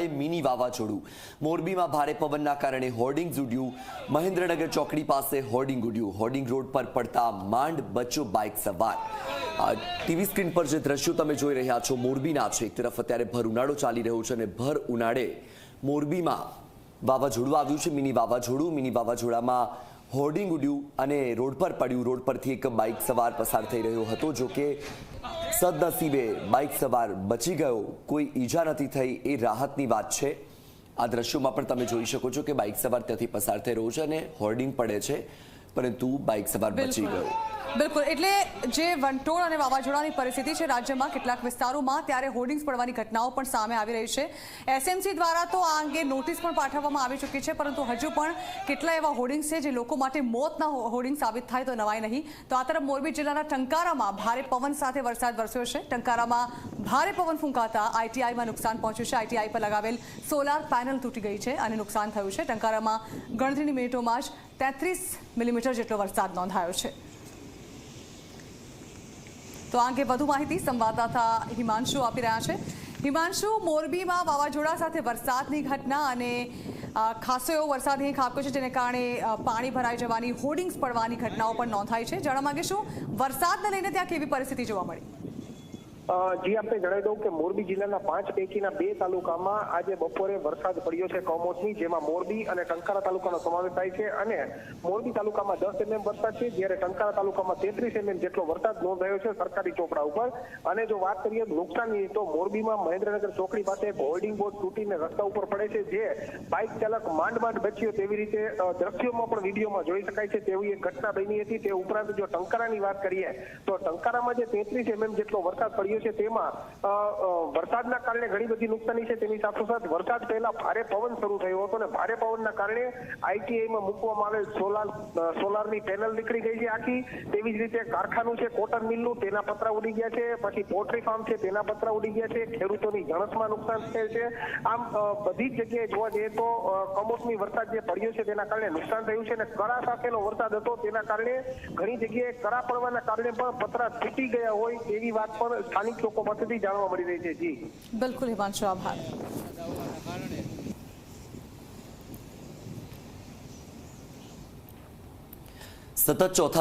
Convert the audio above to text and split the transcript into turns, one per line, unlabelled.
ઉનાળે mini વાવાઝોડું. મોરબીમાં ભારે પવનના કારણે હોર્ડિંગ ઉડ્યું. મહેન્દ્રનગર ચોકડી પાસે હોર્ડિંગ ઉડ્યું. હોર્ડિંગ રોડ પર પડતા માંડ બચ્ચો બાઇક સવાર. ટીવી સ્ક્રીન પર જે દ્રશ્યો તમે જોઈ રહ્યા છો, મોરબીના છે. એક તરફ અત્યારે ભર ઉનાળો ચાલી રહ્યો છે અને ભર ઉનાળે મોરબીમાં વાવાઝોડું આવ્યું છે. મિની વાવાઝોડું, મિની વાવાઝોડામાં હોર્ડિંગ ઉડ્યું અને રોડ પર પડ્યું. રોડ પરથી એક બાઇક સવાર પસાર થઈ રહ્યો હતો, જો કે સદનસીબે બાઇક સવાર બચી ગયો. કોઈ ઈજા નથી થઈ, એ રાહતની વાત છે. આ દ્રશ્યોમાં પણ તમે જોઈ શકો છો કે બાઇક સવાર ત્યાંથી પસાર થઈ રહ્યો છે અને હોર્ડિંગ પડે છે. પરંતુ બાઇક સવાર બચી ગયો.
બિલકુલ. એટલે જે વંટોળ અને વાવાઝોડાની પરિસ્થિતિ છે રાજ્યમાં કેટલાક વિસ્તારોમાં ત્યારે હોર્ડિંગ્સ પડવાની ઘટનાઓ પણ સામે આવી રહી છે. એસએમસી દ્વારા તો આ અંગે નોટિસ પણ પાઠવવામાં આવી ચૂકી છે પરંતુ હજુ પણ કેટલા એવા હોર્ડિંગ્સ છે જે લોકો માટે મોતના હોર્ડિંગ સાબિત થાય તો નવાય નહીં. તો આ તરફ મોરબી જિલ્લાના ટંકારામાં ભારે પવન સાથે વરસાદ વરસ્યો છે. ટંકારામાં ભારે પવન ફૂંકાતા આઈટીઆઈમાં નુકસાન પહોંચ્યું છે. આઈટીઆઈ પર લગાવેલ સોલાર પેનલ તૂટી ગઈ છે અને નુકસાન થયું છે. ટંકારામાં ગણતરીની મિનિટોમાં જ તેત્રીસ મિલીમીટર જેટલો વરસાદ નોંધાયો છે. તો આ અંગે વધુ માહિતી સંવાદદાતા હિમાંશુ આપી રહ્યા છે. હિમાંશુ, મોરબીમાં વાવાઝોડા સાથે વરસાદની ઘટના અને ખાસો એવો વરસાદ અહીં ખાબક્યો છે જેને કારણે પાણી ભરાઈ જવાની, હોર્ડિંગ્સ પડવાની ઘટનાઓ પણ નોંધાઈ છે. જાણવા માંગે વરસાદને લઈને ત્યાં કેવી પરિસ્થિતિ જોવા મળી?
જી આપને જણાવી દઉં કે મોરબી જિલ્લાના પાંચ પૈકીના બે તાલુકામાં આજે બપોરે વરસાદ પડ્યો છે કમોસમી, જેમાં મોરબી અને ટંકારા તાલુકાનો સમાવેશ થાય છે અને મોરબી તાલુકામાં દસ એમએમ વરસાદ છે, જ્યારે ટંકારા તાલુકામાં તેત્રીસ એમએમ જેટલો વરસાદ નોંધાયો છે સરકારી ચોપડા ઉપર. અને જો વાત કરીએ નુકસાનની, તો મોરબીમાં મહેન્દ્રનગર ચોકડી પાસે એક હોર્ડિંગ બોર્ડ તૂટીને રસ્તા ઉપર પડે છે, જે બાઇક ચાલક માંડ માંડ બચ્યો તેવી રીતે દ્રશ્યોમાં પણ વિડીયોમાં જોઈ શકાય છે. તેવી એક ઘટના બની હતી. તે ઉપરાંત જો ટંકારાની વાત કરીએ, તો ટંકારામાં જે તેત્રીસ એમએમ જેટલો વરસાદ પડ્યો છે તેમાં વરસાદના કારણે ઘણી બધી નુકસાની છે તેની સાથોસાથ વરસાદ પહેલા ભારે પવન શરૂ થયો હતો અને ભારે પવનના કારણે આઈટીઆઈમાં મૂકવામાં આવેલ સોલાર સોલારની પેનલ નીકળી ગઈ છે આખી. તેવી જ રીતે કારખાનું છે, કોટન મિલનું, તેના પતરા ઉડી ગયા છે. પછી પોલ્ટ્રી ફાર્મ છે, તેના પતરા ઉડી ગયા છે. ખેડૂતોની જણસમાં નુકસાન થયેલ છે. આમ બધી જ જગ્યાએ જોવા જઈએ તો કમોસમી વરસાદ જે પડ્યો છે તેના કારણે નુકસાન થયું છે અને કરા સાથેનો વરસાદ હતો તેના કારણે ઘણી જગ્યાએ કરા પડવાના કારણે પણ પતરા તૂટી ગયા હોય એવી વાત પણ સ્થાનિક લોકો પાસેથી જાણવા મળી રહી છે જી.
બિલકુલ હિમાંશુ આભાર.
સતત ચોથા